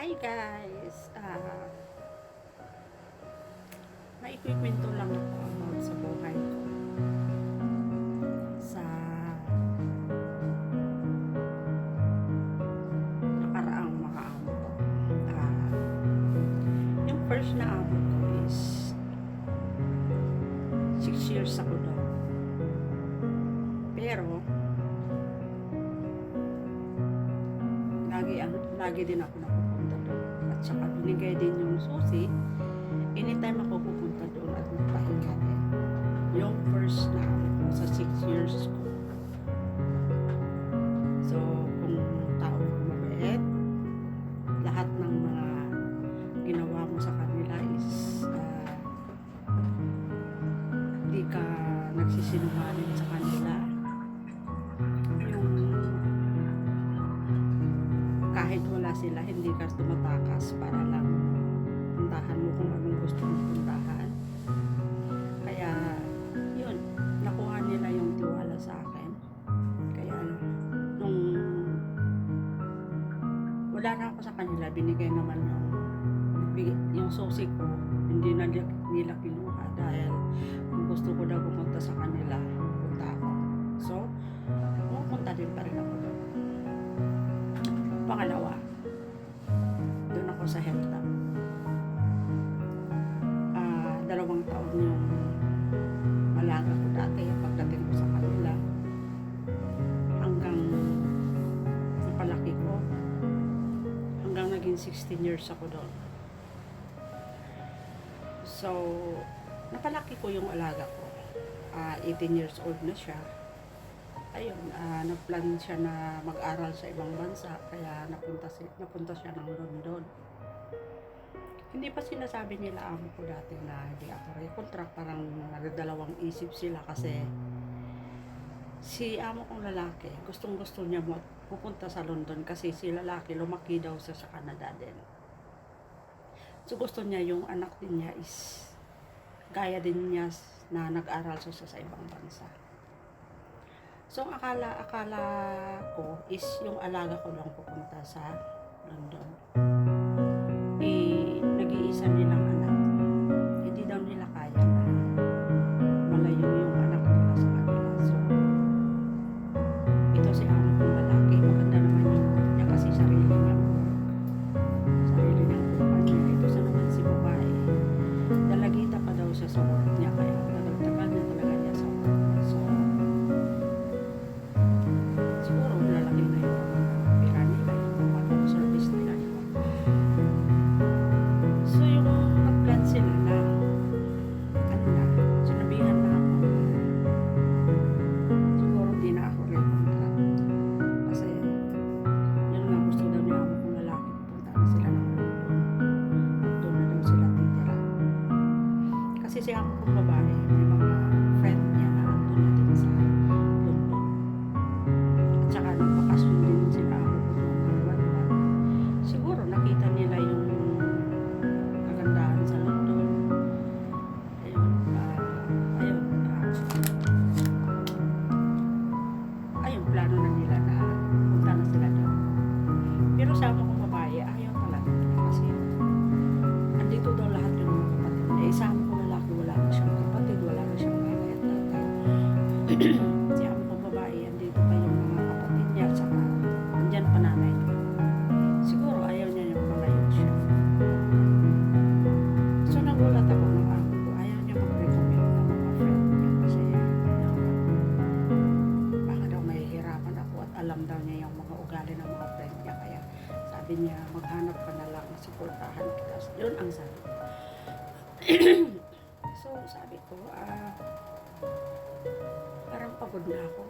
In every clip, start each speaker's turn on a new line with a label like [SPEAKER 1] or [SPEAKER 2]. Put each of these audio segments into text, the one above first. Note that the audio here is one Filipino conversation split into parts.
[SPEAKER 1] Hi guys! Ah, maikikwento lang ako about sa buhay ko. Sa nakaraang mga amo ko. Ah, yung first na amo ko is 6 years ako doon. Pero, lagi, ano, lagi din ako doon. At saka binigay din yung susi. Anytime ako pupunta doon at magpahinga din. Yung first na ako sa 6 years wala sila, hindi ka tumatakas para lang puntahan mo kung anong gusto mong puntahan. Kaya, yun, nakuha nila yung tiwala sa akin. Kaya, nung wala na ako sa kanila, binigay naman yung yung susi ko, hindi na nila kinuha dahil kung gusto ko daw pumunta sa kanila, punta ako. So, pumunta din pa rin ako doon. Pangalawa, sa Helltop. Ah, dalawang taon yung malaga ko dati pagdating ko sa kanila. Hanggang napalaki ko. Hanggang naging 16 years ako doon. So, napalaki ko yung alaga ko. Ah, 18 years old na siya ayun, ah, nagplan siya na mag-aral sa ibang bansa, kaya napunta, si, napunta siya ng London. Hindi pa sinasabi nila amo ko dati na hindi ako recontract, parang nagdalawang isip sila kasi si amo kong lalaki, gustong gusto niya mo pupunta sa London kasi si lalaki lumaki daw siya sa Canada din. So gusto niya yung anak din niya is gaya din niya na nag-aral siya sa ibang bansa. So, ang akala, akala ko is yung alaga ko lang pupunta sa London. Pagod na ako.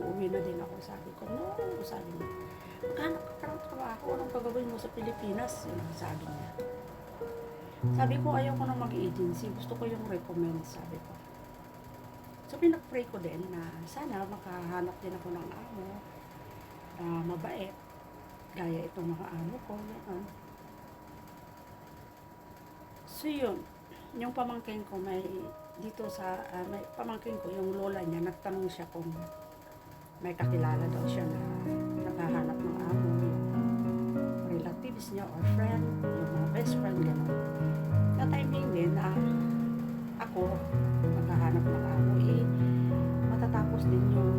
[SPEAKER 1] Uuwi na din ako. Sabi ko, no, sabi niya. Maghanap ka ng trabaho. Anong gagawin mo sa Pilipinas? Sabi niya. Sabi ko, ayaw ko na mag-agency. Gusto ko yung recommend, sabi ko. So, pinag-pray ko din na sana makahanap din ako ng amo. ah, mabait. Gaya itong mga amo ko. Yan. So, yun. Yung pamangkin ko may dito sa ah, may pamangkin ko yung lola niya nagtanong siya kung may kakilala daw siya na nakahanap ng amo yung relative misis niya or friend, yung mga best friend, gano'n. Sa timing din na ako, maghahanap ng amo, eh, matatapos din yung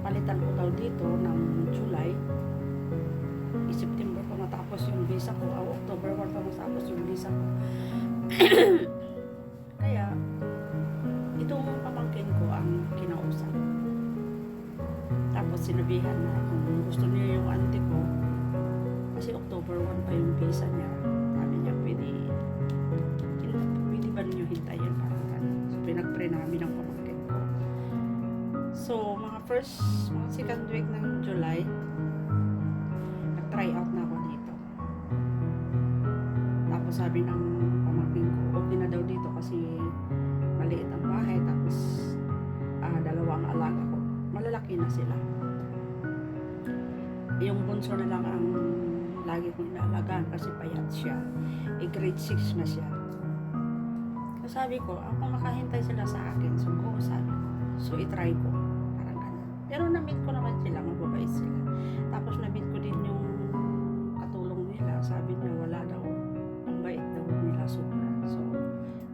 [SPEAKER 1] palitan ko daw dito ng July. Eh, September pa matapos yung visa ko, o October 1 pa matapos yung visa ko. namin ang pamangkin ko. So, mga first, mga second week ng July, nag-try out na ako dito. Tapos sabi ng pamangkin ko, okay na daw dito kasi maliit ang bahay. Tapos, ah, dalawa ang alaga ko. Malalaki na sila. Yung bunso na lang ang lagi kong inaalagaan kasi payat siya. Eh, grade 6 na siya. So, sabi ko, ako makahintay sila sa akin. So, go, sabi ko. So, itry ko. Parang ganun. Pero na-meet ko naman sila, mababait sila. Tapos na-meet ko din yung katulong nila. Sabi niya, wala daw. Ang bait daw nila sobra. So,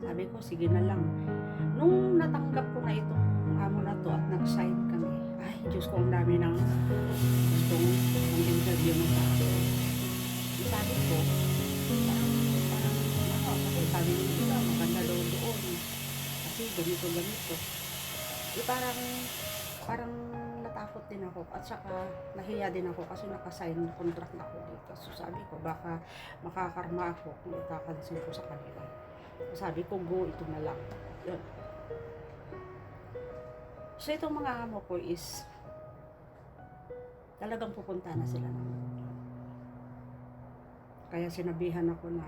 [SPEAKER 1] sabi ko, sige na lang. Nung natanggap ko na itong amo na to at nag-sign kami, ay, Diyos ko, ang dami ng gustong ng interview ng tao. Sabi ko, parang, ganito, ganito. Di parang, parang natakot din ako at saka nahiya din ako kasi nakasign na contract na ako dito. So sabi ko, baka makakarma ako kung itakansin ko sa kanila. Sabi ko, go, ito na lang. Yun. So itong mga amo ko is talagang pupunta na sila ng kaya sinabihan ako na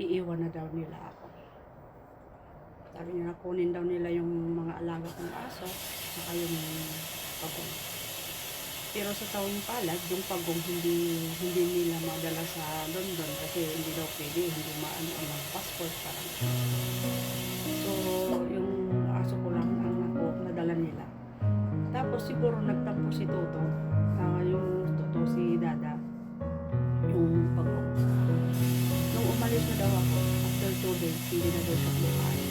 [SPEAKER 1] iiwan na daw nila ako. Sabi nila, kunin daw nila yung mga alaga kong aso, saka yung pagong. Pero sa taong palad, yung pagong hindi hindi nila madala sa London kasi hindi daw pwede, hindi maano ang mga passport parang. So, yung aso ko lang ang ako, nadala nila. Tapos siguro nagtampo si Toto, ah, yung Toto si Dada, yung pagong. Nung umalis na daw ako, after two days, hindi na daw siya kumakain.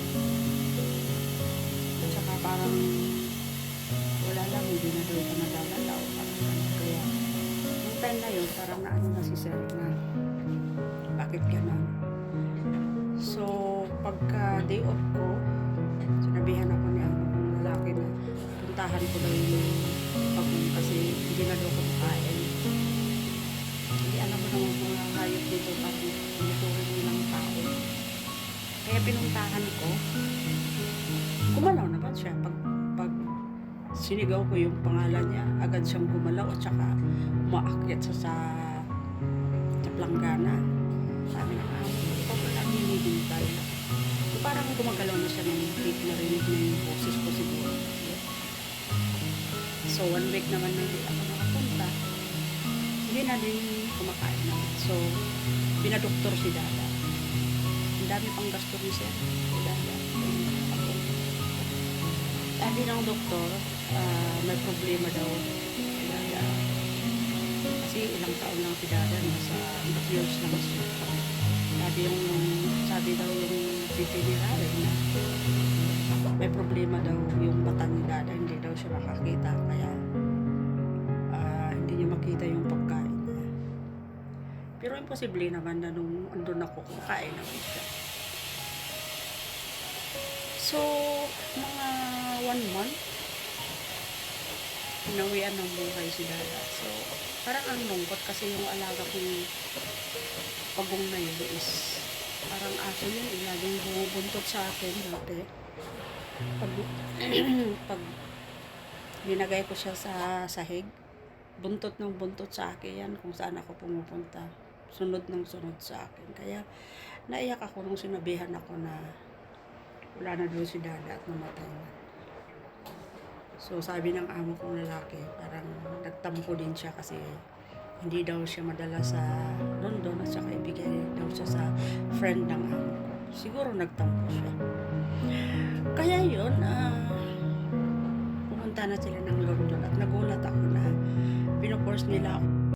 [SPEAKER 1] Parang wala lang, hindi na daw siya nadadalaw. Parang ganun. Kaya, nung time na yun, parang naano na si Sir na, bakit ganun? So, pagka day off ko, sinabihan ako ni ano kong lalaki na puntahan ko daw yung pagong kasi hindi na daw kumakain. Hindi alam mo naman mga hayop dito parang tinuturing nilang tao. Kaya pinuntahan ko, gumalaw naman siya. Pag, pag sinigaw ko yung pangalan niya, agad siyang gumalaw at saka umaakyat siya sa sa planggana. Sabi ng amo, ikaw ba lang hinihintay? So, parang gumagalaw na siya ng week na rinig na yung boses ko siguro. So, one week naman na hindi ako nakapunta. Hindi na din kumakain naman. So, binadoktor si Dada. Ang dami pang gasto ni Sir. Sabi ng doktor, ah, may problema daw si Dada. Kasi ilang taon lang si Dada, nasa 8 years lang siya. Sabi yung, sabi daw yung veterinary na may problema daw yung mata ni Dada, hindi daw siya makakita. Kaya, ah, hindi niya makita yung pagkain niya. Pero imposible naman na nung andun ako, kumakain naman siya. So, one month, pinawian ng buhay si Dada. So, parang ang lungkot kasi yung alaga kong pagong na yun is parang aso yun, eh, laging bumubuntot sa akin dati. Pag, pag linagay ko siya sa sahig, buntot ng buntot sa akin yan kung saan ako pumupunta. Sunod ng sunod sa akin. Kaya naiyak ako nung sinabihan ako na wala na doon si Dada at namatay na. So sabi ng amo kong lalaki, parang nagtampo din siya kasi hindi daw siya madala sa London at saka ibigay daw siya sa friend ng amo ko. Siguro nagtampo siya. Kaya yun, ah, pumunta na sila ng London at nagulat ako na pinoforce nila ako